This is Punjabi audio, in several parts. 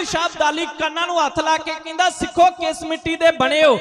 ਅਹਿਮਦ ਸ਼ਾਹ ਅਬਦਾਲੀ ਕੰਨਾਂ ਨੂੰ ਹੱਥ ਲਾ ਕੇ ਕਹਿੰਦਾ, ਸਿੱਖੋ ਕਿਸ ਮਿੱਟੀ ਦੇ ਬਣੇ ਹੋ?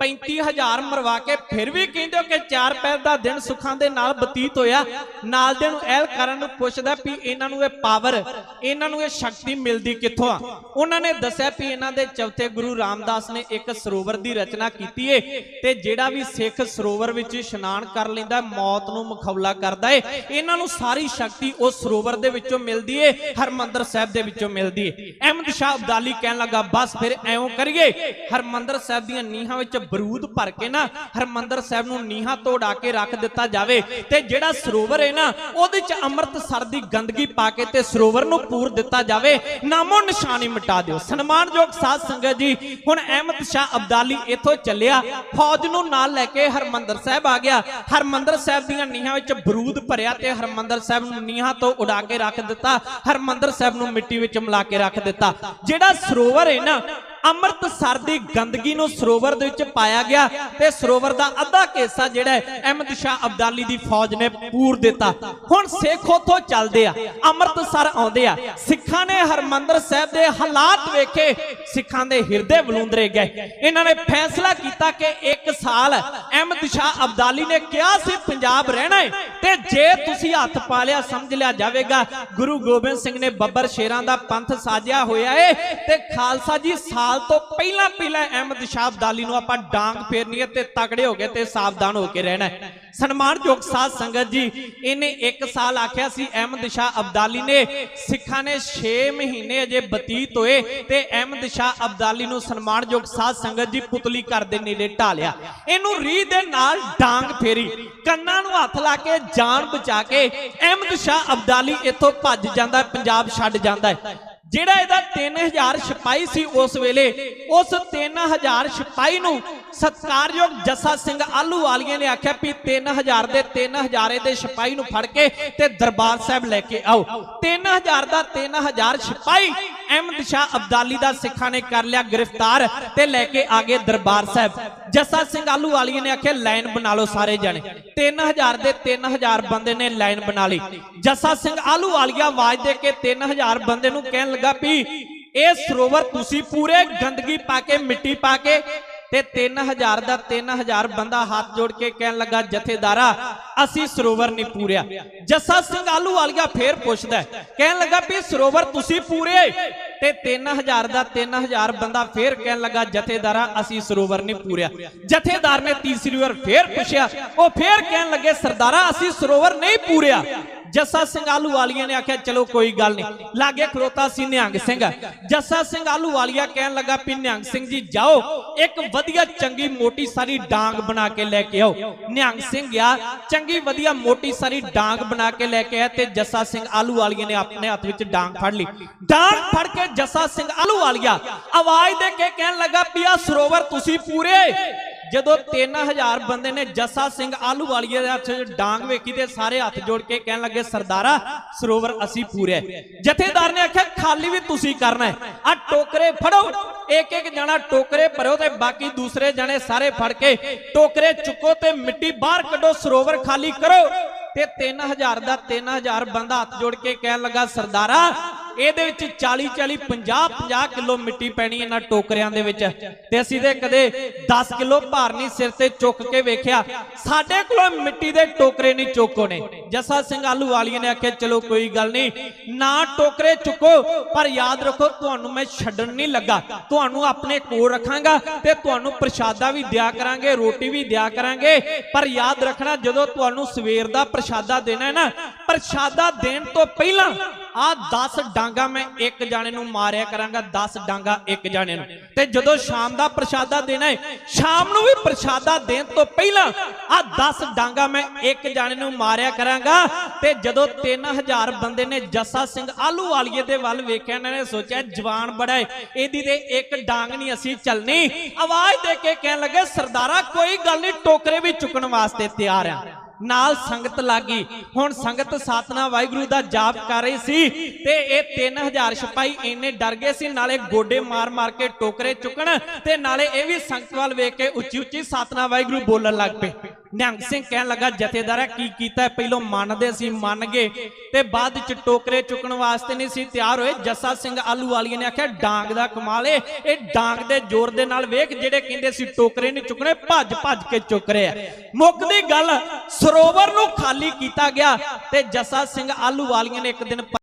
35000 ਮਰਵਾ ਕੇ ਫਿਰ ਵੀ ਕਹਿੰਦੇ ਹੋ ਕਿ ਚਾਰ ਪੈਰ ਦਾ ਦਿਨ ਸੁੱਖਾਂ ਦੇ ਨਾਲ ਬਤੀਤ ਹੋਇਆ। ਨਾਲ ਦੇ ਨੂੰ ਐਲ ਕਰਨ ਨੂੰ ਪੁੱਛਦਾ ਵੀ ਇਹਨਾਂ ਨੂੰ ਇਹ ਪਾਵਰ, ਇਹਨਾਂ ਨੂੰ ਇਹ ਸ਼ਕਤੀ ਮਿਲਦੀ ਕਿੱਥੋਂ ਆ? ਉਹਨਾਂ ਨੇ ਦੱਸਿਆ ਵੀ ਇਹਨਾਂ ਦੇ ਚੌਥੇ ਗੁਰੂ ਰਾਮਦਾਸ ਨੇ ਇੱਕ ਸਰੋਵਰ ਦੀ ਰਚਨਾ ਕੀਤੀ ਏ ਤੇ ਜਿਹੜਾ ਵੀ ਸਿੱਖ ਸਰੋਵਰ ਵਿੱਚ ਇਸ਼ਨਾਨ ਕਰ ਲੈਂਦਾ, ਮੌਤ ਨੂੰ ਮੁਖੌਲਾ ਕਰਦਾ ਏ। ਇਹਨਾਂ ਨੂੰ ਸਾਰੀ ਸ਼ਕਤੀ ਉਸ ਸਰੋਵਰ ਦੇ ਵਿੱਚੋਂ ਮਿਲਦੀ ਏ, ਹਰਮੰਦਰ ਸਾਹਿਬ ਦੇ ਵਿੱਚੋਂ ਮਿਲਦੀ ਏ। ਅਹਿਮਦ ਸ਼ਾਹ ਅਬਦਾਲੀ ਕਹਿਣ ਲੱਗਾ, ਬਸ ਫਿਰ ਐਉਂ ਕਰੀਏ। ਹਰਮੰਦਰ ਸਾਹਿਬ ਦੀਆਂ ਨੀਹਾਂ ਵਿੱਚ ਬਰੂਦ ਭਰ ਕੇ ਨਾ ਹਰਮੰਦਰ ਸਾਹਿਬ ਨੂੰ ਨੀਹਾਂ ਤੋੜਾ ਕੇ ਰੱਖ ਦਿੱਤਾ ਜਾਵੇ ਤੇ ਜਿਹੜਾ ਸਰੋਵਰ ਹੈ ਨਾ, ਉਹਦੇ ਚ ਅੰਮ੍ਰਿਤਸਰ ਦੀ ਗੰਦਗੀ ਪਾ ਕੇ ਤੇ ਸਰੋਵਰ ਨੂੰ ਪੂਰ ਦਿੱਤਾ ਜਾਵੇ, ਨਾਮੋ ਨਿਸ਼ਾਨੀ ਮਿਟਾ ਦਿਓ। ਸਨਮਾਨਯੋਗ ਸਾਧ ਸੰਗਤ ਜੀ, ਹੁਣ ਅਹਿਮਦ ਸ਼ਾਹ ਅਬਦਾਲੀ ਇੱਥੋਂ ਚੱਲਿਆ, ਫੌਜ ਨੂੰ ਨਾਲ ਲੈ ਕੇ ਹਰਮੰਦਰ ਸਾਹਿਬ ਆ ਗਿਆ। ਹਰਮੰਦਰ ਸਾਹਿਬ ਦੀਆਂ ਨੀਹਾਂ ਵਿੱਚ ਬਰੂਦ ਭਰਿਆ ਤੇ ਹਰਮੰਦਰ ਸਾਹਿਬ ਨੂੰ ਨੀਹਾਂ ਤੋਂ ਉਡਾ ਕੇ ਰੱਖ ਦਿੱਤਾ, ਹਰਮੰਦਰ ਸਾਹਿਬ ਨੂੰ ਮਿੱਟੀ ਵਿੱਚ ਮਿਲਾ ਕੇ ਰੱਖ ਦਿੱਤਾ। ਜਿਹੜਾ ਸਰੋਵਰ ਹੈ ਨਾ ਅੰਮ੍ਰਿਤਸਰ ਦੀ ਗੰਦਗੀ ਨੂੰ ਸਰੋਵਰ ਦੇ ਵਿੱਚ ਪਾਇਆ ਗਿਆ ਤੇ ਸਰੋਵਰ ਦਾ ਅੱਧਾ ਹਿੱਸਾ ਜਿਹੜਾ ਹੈ, ਅਹਿਮਦ ਸ਼ਾਹ ਅਬਦਾਲੀ ਦੀ ਫੌਜ ਨੇ ਪੂਰ ਦਿੱਤਾ। ਹੁਣ ਸਿੱਖ ਉਥੋਂ ਚੱਲਦੇ ਆ, ਅੰਮ੍ਰਿਤਸਰ ਆਉਂਦੇ ਆ। ਸਿੱਖਾਂ ਨੇ ਹਰਮੰਦਰ ਸਾਹਿਬ ਦੇ ਹਾਲਾਤ ਵੇਖੇ, ਸਿੱਖਾਂ ਦੇ ਹਿਰਦੇ ਬਲੂੰਦਰੇ ਗਏ। ਇਹਨਾਂ ਨੇ ਫੈਸਲਾ ਕੀਤਾ ਕਿ ਇੱਕ ਸਾਲ ਅਹਿਮਦ ਸ਼ਾਹ ਅਬਦਾਲੀ ਨੇ ਕਿਹਾ ਸੀ, ਪੰਜਾਬ ਰਹਿਣਾ ਹੈ ਤੇ ਜੇ ਤੁਸੀਂ ਹੱਥ ਪਾ ਲਿਆ, ਸਮਝ ਲਿਆ ਜਾਵੇਗਾ। ਗੁਰੂ ਗੋਬਿੰਦ ਸਿੰਘ ਨੇ ਬੱਬਰ ਸ਼ੇਰਾਂ ਦਾ ਪੰਥ ਸਾਜਿਆ ਹੋਇਆ ਏ ਤੇ ਖਾਲਸਾ ਜੀ ਸਾਲ ਤੋਂ ਪਹਿਲਾਂ ਪਹਿਲਾਂ ਅਹਿਮਦ ਸ਼ਾਹ ਅਬਦਾਲੀ ਨੂੰ ਆਪਾਂ ਡਾਂਗ ਫੇਰਨੀ ਹੈ ਤੇ ਤਕੜੇ ਹੋ ਗਏ ਤੇ ਸਾਵਧਾਨ ਹੋ ਕੇ ਰਹਿਣਾ ਹੈ। ਸਨਮਾਨਯੋਗ ਸਾਧ ਸੰਗਤ ਜੀ, ਇਹਨੇ 1 ਸਾਲ ਆਖਿਆ ਸੀ, ਅਹਿਮਦ ਸ਼ਾਹ ਅਬਦਾਲੀ ਨੇ ਸਿੱਖਾਂ ਨੇ 6 ਮਹੀਨੇ ਅਜੇ ਬਤੀਤ ਹੋਏ ਤੇ ਅਹਿਮਦ ਸ਼ਾਹ ਅਬਦਾਲੀ ਨੂੰ ਸਨਮਾਨਯੋਗ ਸਾਧ ਸੰਗਤ ਜੀ ਪੁਤਲੀ ਘਰ ਦੇ ਨੇੜੇ ਢਾਲਿਆ। ਇਹਨੂੰ ਰੀਹ ਦੇ ਨਾਲ ਡਾਂਗ ਫੇਰੀ, ਕੰਨਾਂ ਨੂੰ ਹੱਥ ਲਾ ਕੇ ਜਾਨ ਬਚਾ ਕੇ ਅਹਿਮਦ ਸ਼ਾਹ ਅਬਦਾਲੀ ਇੱਥੋਂ ਭੱਜ ਜਾਂਦਾ, ਪੰਜਾਬ ਛੱਡ ਜਾਂਦਾ ਹੈ। ਜਿਹੜਾ ਇਹਦਾ 3000 ਸਿਪਾਹੀ ਸੀ ਉਸ ਵੇਲੇ, ਉਸ 3000 ਸਿਪਾਹੀ ਨੂੰ ਸਤਕਾਰਯੋਗ ਜੱਸਾ ਸਿੰਘ ਆਲੂ ਵਾਲੀਏ ਨੇ ਆਖਿਆ ਵੀ 3000 ਦੇ 3000 ਦੇ ਸਿਪਾਹੀ ਨੂੰ ਫੜ ਕੇ ਤੇ ਦਰਬਾਰ ਸਾਹਿਬ ਲੈ ਕੇ ਆਓ। 3000 ਦਾ 3000 ਸਿਪਾਹੀ ਅਹਿਮਦ ਸ਼ਾਹ ਅਬਦਾਲੀ ਦਾ ਸਿੱਖਾਂ ਨੇ ਕਰ ਲਿਆ ਗ੍ਰਿਫਤਾਰ ਤੇ ਲੈ ਕੇ ਆ ਗਏ ਦਰਬਾਰ ਸਾਹਿਬ। ਜੱਸਾ ਸਿੰਘ ਆਲੂ ਵਾਲੀਏ ਨੇ ਆਖਿਆ, ਲਾਈਨ ਬਣਾ ਲਓ ਸਾਰੇ ਜਣੇ। 3000 ਦੇ 3000 ਬੰਦੇ ਨੇ ਲਾਈਨ ਬਣਾ ਲਈ। ਜੱਸਾ ਸਿੰਘ ਆਲੂ ਵਾਲੀਆ ਆਵਾਜ਼ ਦੇ ਕੇ 3000 ਬੰਦੇ ਨੂੰ ਕਹਿਣ ਲੱਗਾ ਵੀ ਇਹ ਸਰੋਵਰ ਤੁਸੀਂ ਪੂਰੇ ਗੰਦਗੀ ਪਾ ਕੇ, ਮਿੱਟੀ ਪਾ ਕੇ ਤੇ 3000 ਦਾ 3000 ਬੰਦਾ ਹੱਥ ਜੋੜ ਕੇ ਕਹਿਣ ਲੱਗਾ, ਜਥੇਦਾਰਾ, ਅਸੀਂ ਸਰੋਵਰ ਨਹੀਂ ਪੂਰਿਆ। ਜੱਸਾ ਸਿੰਘ ਆਲੂ ਵਾਲੀਆ ਫੇਰ ਪੁੱਛਦਾ ਕਹਿਣ ਲੱਗਾ ਵੀ ਸਰੋਵਰ ਤੁਸੀਂ ਪੂਰੇ ਤੇ 3000 ਦਾ 3000 ਬੰਦਾ ਫੇਰ ਕਹਿਣ ਲੱਗਾ, ਜਥੇਦਾਰਾ, ਅਸੀਂ ਸਰੋਵਰ ਨਹੀਂ ਪੂਰਿਆ। ਜਥੇਦਾਰ ਨੇ ਤੀਸਰੀ ਵਾਰ ਫੇਰ ਪੁੱਛਿਆ, ਉਹ ਫੇਰ ਕਹਿਣ ਲੱਗੇ, ਸਰਦਾਰਾ, ਅਸੀਂ ਸਰੋਵਰ ਨਹੀਂ ਪੂਰਿਆ। ਜੱਸਾ ਸਿੰਘ ਆਲੂ ਵਾਲੀਆ ਨੇ ਆਖਿਆ, ਚਲੋ ਕੋਈ ਗੱਲ ਨਹੀਂ। ਲਾਗੇ ਖਲੋਤਾ ਸੀ ਨਿਹੰਗ ਸਿੰਘ। ਜੱਸਾ ਸਿੰਘ ਆਲੂ ਵਾਲੀਆ ਕਹਿਣ ਲੱਗਾ ਵੀ, ਨਿਹੰਗ ਸਿੰਘ ਜੀ, ਜਾਓ। ਇੱਕ ਵਧੀਆ, ਚੰਗੀ, ਮੋਟੀ, ਸਾਰੀ ਡਾਂਗ ਬਣਾ ਕੇ ਲੈ ਕੇ ਆਓ। ਨਿਹੰਗ ਸਿੰਘ ਗਿਆ, ਚੰਗੀ, ਵਧੀਆ, ਮੋਟੀ, ਸਾਰੀ ਡਾਂਗ ਬਣਾ ਕੇ ਲੈ ਕੇ ਆਇਆ ਤੇ ਜੱਸਾ ਸਿੰਘ ਆਲੂ ਵਾਲੀਆ ਨੇ ਆਪਣੇ ਹੱਥ ਵਿੱਚ ਡਾਂਗ ਫੜ ਲਈ। ਡਾਂਗ ਫੜ ਕੇ ਜੱਸਾ ਸਿੰਘ ਆਲੂ ਵਾਲੀਆ ਆਵਾਜ਼ ਦੇ ਕੇ ਕਹਿਣ ਲੱਗਾ ਵੀ ਆ ਸਰੋਵਰ ਤੁਸੀਂ ਪੂਰੇ ਜਦੋਂ 3000 ਬੰਦੇ ਨੇ ਜੱਸਾ ਸਿੰਘ ਆਲੂ ਵਾਲੀਏ ਦੇ ਹੱਥ ਡਾਂਗ ਵੇਖੀ ਤੇ ਸਾਰੇ ਹੱਥ ਜੋੜ ਕੇ ਕਹਿਣ ਲੱਗੇ, ਸਰਦਾਰਾ, ਸਰੋਵਰ ਅਸੀਂ ਪੂਰੇ ਜਥੇਦਾਰ ਨੇ ਆਖਿਆ, ਖਾਲੀ ਵੀ ਤੁਸੀਂ ਕਰਨਾ ਹੈ। ਆ ਟੋਕਰੇ ਫੜੋ। ਇੱਕ ਇੱਕ ਜਣਾ ਟੋਕਰੇ ਭਰੋ ਤੇ ਬਾਕੀ ਦੂਸਰੇ ਜਣੇ ਸਾਰੇ ਫੜ ਕੇ ਟੋਕਰੇ ਚੁੱਕੋ ਤੇ ਮਿੱਟੀ ਬਾਹਰ ਕੱਢੋ, ਸਰੋਵਰ ਖਾਲੀ ਕਰੋ। ਤੇ 3000 ਦਾ 3000 ਬੰਦਾ ਹੱਥ ਜੋੜ ਕੇ ਕਹਿਣ ਲੱਗਾ, ਸਰਦਾਰਾ ਇਹਦੇ ਵਿੱਚ 40 40 50 50 ਕਿਲੋ ਮਿੱਟੀ ਪੈਣੀ ਇਹਨਾਂ ਟੋਕਰਿਆਂ ਦੇ ਵਿੱਚ। ਤੇ ਅਸੀਂ ਤੇ ਕਦੇ 10 ਕਿਲੋ ਭਾਰ ਨਹੀਂ ਸਿਰ ਤੇ ਚੁੱਕ ਕੇ ਵੇਖਿਆ। ਸਾਡੇ ਕੋਲੋਂ ਮਿੱਟੀ ਦੇ ਟੋਕਰੇ ਨਹੀਂ ਚੁੱਕੋ ਜੱਸਾ ਸਿੰਘ ਆਲੂ ਵਾਲੀਏ ਨੇ ਆਖਿਆ, ਚਲੋ ਕੋਈ ਗੱਲ ਨਹੀਂ, ਨਾ ਟੋਕਰੇ ਚੁੱਕੋ, ਪਰ ਯਾਦ ਰੱਖੋ, ਤੁਹਾਨੂੰ ਮੈਂ ਛੱਡਣ ਨਹੀਂ ਲੱਗਾ। ਤੁਹਾਨੂੰ ਆਪਣੇ ਕੋਲ ਰੱਖਾਂਗਾ ਤੇ ਤੁਹਾਨੂੰ ਪ੍ਰਸ਼ਾਦਾ ਵੀ ਦਿਆ ਕਰਾਂਗੇ, ਰੋਟੀ ਵੀ ਦਿਆ ਕਰਾਂਗੇ। ਪਰ ਯਾਦ ਰੱਖਣਾ, ਜਦੋਂ ਤੁਹਾਨੂੰ ਸਵੇਰ ਦਾ ਪ੍ਰਸ਼ਾਦਾ ਦੇਣਾ ਹੈ ਨਾ, ਪ੍ਰਸ਼ਾਦਾ ਦੇਣ ਤੋਂ ਪਹਿਲਾਂ ਆ 10 ਡਾਂਗਾ ਮੈਂ ਇੱਕ ਜਾਣੇ ਨੂੰ ਮਾਰਿਆ ਕਰਾਂਗਾ 10 ਡਾਂਗਾ ਇੱਕ ਜਾਣੇ ਨੂੰ। ਤੇ ਜਦੋਂ ਸ਼ਾਮ ਦਾ ਪ੍ਰਸ਼ਾਦਾ ਦੇਣਾ ਹੈ ਸ਼ਾਮ ਨੂੰ ਵੀ ਪ੍ਰਸ਼ਾਦਾ ਦੇਣ ਤੋਂ ਪਹਿਲਾਂ ਆ 10 ਡਾਂਗਾ ਮੈਂ ਇੱਕ ਜਾਣੇ ਨੂੰ ਮਾਰਿਆ ਕਰਾਂਗਾ। ਤੇ ਜਦੋਂ 3000 ਬੰਦੇ ਨੇ ਜੱਸਾ ਸਿੰਘ ਆਲੂ ਵਾਲੀਏ ਦੇ ਵੱਲ ਵੇਖਿਆ, ਇਹਨਾਂ ਨੇ ਸੋਚਿਆ ਜਵਾਨ ਬੜਾ ਹੈ ਇਹਦੀ ਤੇ ਇੱਕ ਡਾਂਗ ਨਹੀਂ ਅਸੀਂ ਚੱਲਣੀ। ਆਵਾਜ਼ ਦੇ ਕੇ ਕਹਿਣ ਲੱਗੇ, ਸਰਦਾਰਾ, ਕੋਈ ਗੱਲ ਨਹੀਂ, ਟੋਕਰੇ ਵੀ ਚੁੱਕਣ ਵਾਸਤੇ ਤਿਆਰ ਆ। ਨਾਲ ਸੰਗਤ ਲੱਗੀ। ਹੁਣ ਸੰਗਤ ਸਾਤਨਾ ਵਾਹਿਗੁਰੂ ਦਾ ਜਾਪ ਕਰ ਰਹੀ ਸੀ ਤੇ ਇਹ 3000 ਸਿਪਾਹੀ ਇੰਨੇ ਡਰ ਗਏ ਸੀ, ਨਾਲੇ ਗੋਡੇ ਮਾਰ ਮਾਰ ਕੇ ਟੋਕਰੇ ਚੁੱਕਣ ਤੇ ਨਾਲੇ ਇਹ ਵੀ ਸੰਗਤ ਵੱਲ ਵੇਖ ਕੇ ਉੱਚੀ ਉੱਚੀ ਸਾਤਨਾ ਵਾਹਿਗੁਰੂ ਬੋਲਣ ਲੱਗ ਪਏ। ਨਿਹੰਗ ਸਿੰਘ ਕਹਿਣ ਲੱਗਾ, ਜਥੇਦਾਰਾ ਕੀ ਕੀਤਾ ਪਹਿਲੋਂ ਮੰਨਦੇ ਸੀ, ਮੰਨ ਗਏ ਤੇ ਬਾਅਦ ਚ ਟੋਕਰੇ ਚੁੱਕਣ ਵਾਸਤੇ ਨਹੀਂ ਸੀ ਤਿਆਰ ਹੋਏ। ਜੱਸਾ ਸਿੰਘ ਆਲੂ ਵਾਲੀਏ ਨੇ ਆਖਿਆ, ਡਾਂਗ ਦਾ ਕਮਾਲ ਏ। ਇਹ ਡਾਂਗ ਦੇ ਜ਼ੋਰ ਦੇ ਨਾਲ ਵੇਖ, ਜਿਹੜੇ ਕਹਿੰਦੇ ਸੀ ਟੋਕਰੇ ਨਹੀਂ ਚੁੱਕਣੇ, ਭੱਜ ਭੱਜ ਕੇ ਚੁੱਕ ਰਹੇ ਆ। ਮੁੱਕਦੀ ਗੱਲ ਸਰੋਵਰ ਨੂੰ ਖਾਲੀ ਕੀਤਾ ਗਿਆ ਤੇ ਜੱਸਾ ਸਿੰਘ ਆਲੂ ਵਾਲੀਏ ਨੇ ਇੱਕ ਦਿਨ